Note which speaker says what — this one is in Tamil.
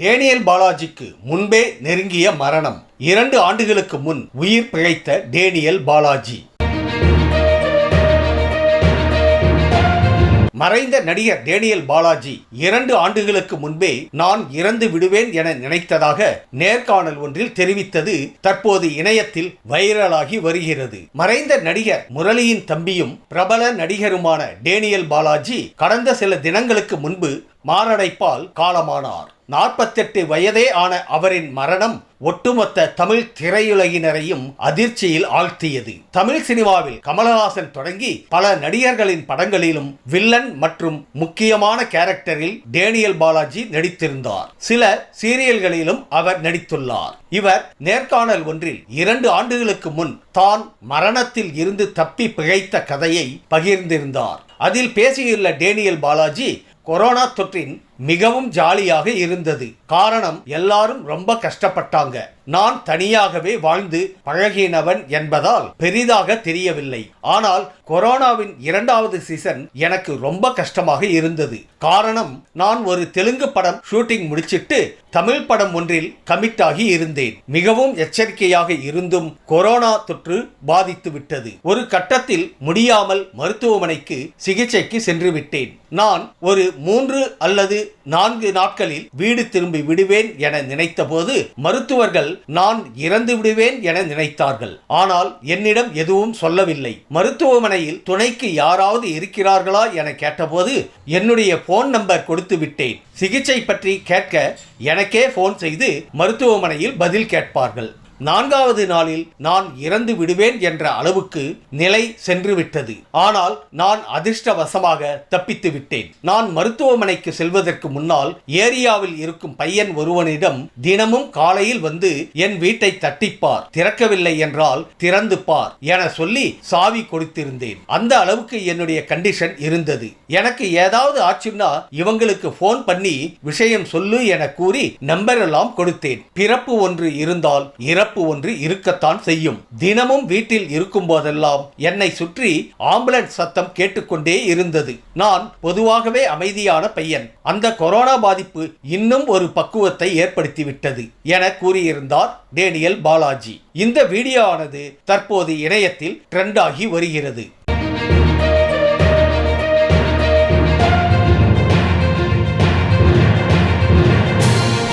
Speaker 1: டேனியல் பாலாஜிக்கு முன்பே நெருங்கிய மரணம். இரண்டு ஆண்டுகளுக்கு முன் உயிர் பிழைத்த டேனியல் பாலாஜி. மறைந்த நடிகர் டேனியல் பாலாஜி இரண்டு ஆண்டுகளுக்கு முன்பே நான் இறந்து விடுவேன் என நினைத்ததாக நேர்காணல் ஒன்றில் தெரிவித்தது தற்போது இணையத்தில் வைரலாகி வருகிறது. மறைந்த நடிகர் முரளியின் தம்பியும் பிரபல நடிகருமான டேனியல் பாலாஜி கடந்த சில தினங்களுக்கு முன்பு மாரடைப்பால் காலமானார். நாற்பத்தெட்டு வயதே ஆன அவரின் மரணம் ஒட்டுமொத்த தமிழ் திரையுலகினரையும் அதிர்ச்சியில் ஆழ்த்தியது. தமிழ் சினிமாவில் கமலஹாசன் தொடங்கி பல நடிகர்களின் படங்களிலும் வில்லன் மற்றும் முக்கியமான கேரக்டரில் டேனியல் பாலாஜி நடித்திருந்தார். சில சீரியல்களிலும் அவர் நடித்துள்ளார். இவர் நேர்காணல் ஒன்றில் இரண்டு ஆண்டுகளுக்கு முன் தான் மரணத்தில் இருந்து தப்பி பிழைத்த கதையை பகிர்ந்திருந்தார். அதில் பேசியுள்ள டேனியல் பாலாஜி கொரோனா தொற்றின் மிகவும் ஜாலியாக இருந்தது. காரணம் எல்லாரும் ரொம்ப கஷ்டப்பட்டாங்க. நான் தனியாகவே வாழ்ந்து பழகினவன் என்பதால் பெரிதாக தெரியவில்லை. ஆனால் கொரோனாவின் இரண்டாவது சீசன் எனக்கு ரொம்ப கஷ்டமாக இருந்தது. காரணம் நான் ஒரு தெலுங்கு படம் ஷூட்டிங் முடிச்சிட்டு தமிழ் படம் ஒன்றில் கமிட் ஆகி இருந்தேன். மிகவும் எச்சரிக்கையாக இருந்தும் கொரோனா தொற்று பாதித்து விட்டது. ஒரு கட்டத்தில் முடியாமல் மருத்துவமனைக்கு சிகிச்சைக்கு சென்று விட்டேன். நான் ஒரு மூன்று அல்லது நான்கு நாட்களில் வீடு திரும்பி விடுவேன் என நினைத்தபோது மருத்துவர்கள் நான் இறந்து விடுவேன் என நினைத்தார்கள். ஆனால் என்னிடம் எதுவும் சொல்லவில்லை. மருத்துவமனையில் துணைக்கு யாராவது இருக்கிறார்களா என கேட்டபோது என்னுடைய போன் நம்பர் கொடுத்து விட்டேன். சிகிச்சை பற்றி கேட்க எனக்கே போன் செய்து மருத்துவமனையில் பதில் கேட்பார்கள். நான்காவது நாளில் நான் இறந்து விடுவேன் என்ற அளவுக்கு நிலை சென்று விட்டது ஆனால் நான் அதிர்ஷ்டவசமாக தப்பித்து விட்டேன். நான் மருத்துவமனைக்கு செல்வதற்கு முன்னால் ஏரியாவில் இருக்கும் பையன் ஒருவனிடம் தினமும் காலையில் வந்து என் வீட்டை தட்டிப்பார். திறக்கவில்லை என்றால் திறந்து பார் என சொல்லி சாவி கொடுத்திருந்தேன். அந்த அளவுக்கு என்னுடைய கண்டிஷன் இருந்தது. எனக்கு ஏதாவது ஆச்சுன்னா இவங்களுக்கு போன் பண்ணி விஷயம் சொல்லு என கூறி நம்பர் எல்லாம் கொடுத்தேன். பிறப்பு ஒன்று இருந்தால் இறப்பு ஒன்று இருக்கத்தான் செய்யும். தினமும் வீட்டில் இருக்கும் போதெல்லாம் என்னை சுற்றி ஆம்புலன்ஸ் சத்தம் கேட்டுக்கொண்டே இருந்தது. நான் பொதுவாகவே அமைதியான பையன். அந்த கொரோனா பாதிப்பு இன்னும் ஒரு பக்குவத்தை ஏற்படுத்திவிட்டது என கூறியிருந்தார் டேனியல் பாலாஜி. இந்த வீடியோ ஆனது தற்போது இணையத்தில் ட்ரெண்ட் ஆகி வருகிறது.